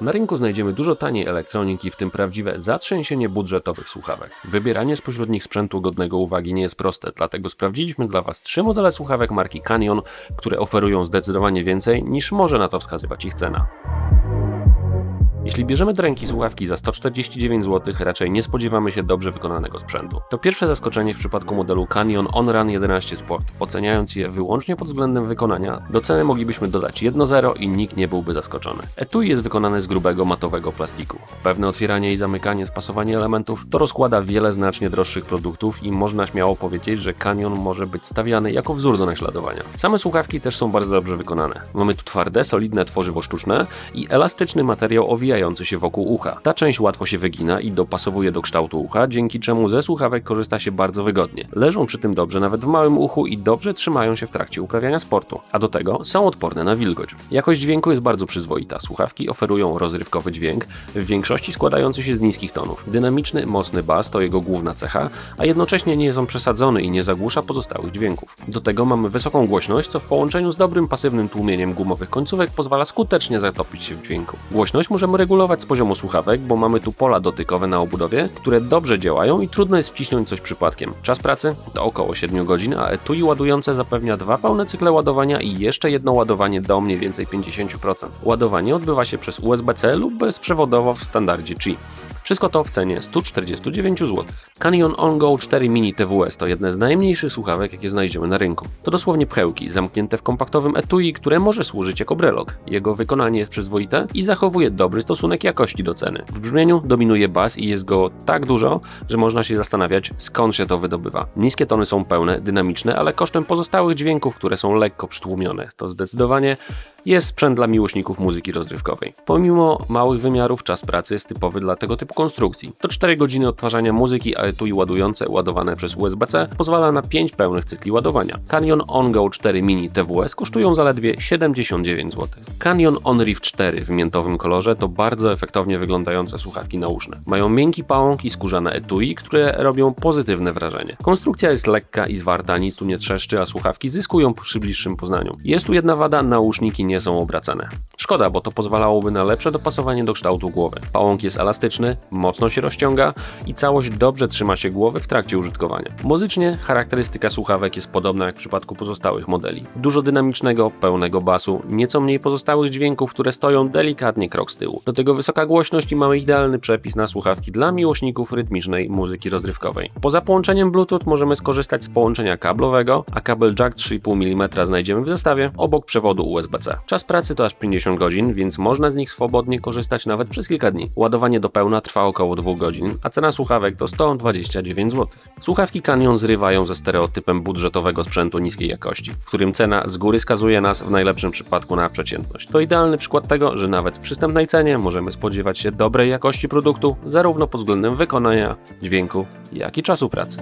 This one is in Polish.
Na rynku znajdziemy dużo taniej elektroniki, w tym prawdziwe zatrzęsienie budżetowych słuchawek. Wybieranie spośród nich sprzętu godnego uwagi nie jest proste, dlatego sprawdziliśmy dla Was trzy modele słuchawek marki Canyon, które oferują zdecydowanie więcej niż może na to wskazywać ich cena. Jeśli bierzemy do ręki słuchawki za 149 zł, raczej nie spodziewamy się dobrze wykonanego sprzętu. To pierwsze zaskoczenie w przypadku modelu Canyon OnRun 11 Sport. Oceniając je wyłącznie pod względem wykonania, do ceny moglibyśmy dodać 1.0 i nikt nie byłby zaskoczony. Etui jest wykonane z grubego matowego plastiku. Pewne otwieranie i zamykanie, spasowanie elementów to rozkłada wiele znacznie droższych produktów i można śmiało powiedzieć, że Canyon może być stawiany jako wzór do naśladowania. Same słuchawki też są bardzo dobrze wykonane. Mamy tu twarde, solidne tworzywo sztuczne i elastyczny materiał owijający się wokół ucha. Ta część łatwo się wygina i dopasowuje do kształtu ucha, dzięki czemu ze słuchawek korzysta się bardzo wygodnie. Leżą przy tym dobrze nawet w małym uchu i dobrze trzymają się w trakcie uprawiania sportu. A do tego są odporne na wilgoć. Jakość dźwięku jest bardzo przyzwoita. Słuchawki oferują rozrywkowy dźwięk, w większości składający się z niskich tonów. Dynamiczny, mocny bas to jego główna cecha, a jednocześnie nie on przesadzony i nie zagłusza pozostałych dźwięków. Do tego mamy wysoką głośność, co w połączeniu z dobrym pasywnym tłumieniem gumowych końcówek pozwala skutecznie zatopić się w dźwięku. Głośność możemy regulować z poziomu słuchawek, bo mamy tu pola dotykowe na obudowie, które dobrze działają i trudno jest wcisnąć coś przypadkiem. Czas pracy to około 7 godzin, a etui ładujące zapewnia dwa pełne cykle ładowania i jeszcze jedno ładowanie do mniej więcej 50%. Ładowanie odbywa się przez USB-C lub bezprzewodowo w standardzie Qi. Wszystko to w cenie 149 zł. Canyon On Go 4 Mini TWS to jedne z najmniejszych słuchawek, jakie znajdziemy na rynku. To dosłownie pchełki, zamknięte w kompaktowym etui, które może służyć jako brelok. Jego wykonanie jest przyzwoite i zachowuje dobry stosunek jakości do ceny. W brzmieniu dominuje bas i jest go tak dużo, że można się zastanawiać skąd się to wydobywa. Niskie tony są pełne, dynamiczne, ale kosztem pozostałych dźwięków, które są lekko przytłumione. To zdecydowanie jest sprzęt dla miłośników muzyki rozrywkowej. Pomimo małych wymiarów, czas pracy jest typowy dla tego typu konstrukcji. To 4 godziny odtwarzania muzyki, a etui ładujące, ładowane przez USB-C, pozwala na 5 pełnych cykli ładowania. Canyon On Go 4 Mini TWS kosztują zaledwie 79 zł. Canyon On Reef 4 w miętowym kolorze to bardzo efektownie wyglądające słuchawki nauszne. Mają miękki pałąk i skórzane etui, które robią pozytywne wrażenie. Konstrukcja jest lekka i zwarta, nic tu nie trzeszczy, a słuchawki zyskują przy bliższym poznaniu. Jest tu jedna wada, nauszniki nie są obracane. Szkoda, bo to pozwalałoby na lepsze dopasowanie do kształtu głowy. Pałąk jest elastyczny, mocno się rozciąga i całość dobrze trzyma się głowy w trakcie użytkowania. Muzycznie charakterystyka słuchawek jest podobna jak w przypadku pozostałych modeli. Dużo dynamicznego, pełnego basu, nieco mniej pozostałych dźwięków, które stoją delikatnie krok z tyłu. Do tego wysoka głośność i mamy idealny przepis na słuchawki dla miłośników rytmicznej muzyki rozrywkowej. Poza połączeniem Bluetooth możemy skorzystać z połączenia kablowego, a kabel jack 3,5 mm znajdziemy w zestawie obok przewodu USB-C. Czas pracy to aż 50 godzin, więc można z nich swobodnie korzystać nawet przez kilka dni. Ładowanie do pełna trwa około 2 godzin, a cena słuchawek to 129 zł. Słuchawki Canyon zrywają ze stereotypem budżetowego sprzętu niskiej jakości, w którym cena z góry skazuje nas w najlepszym przypadku na przeciętność. To idealny przykład tego, że nawet w przystępnej cenie możemy spodziewać się dobrej jakości produktu, zarówno pod względem wykonania, dźwięku, jak i czasu pracy.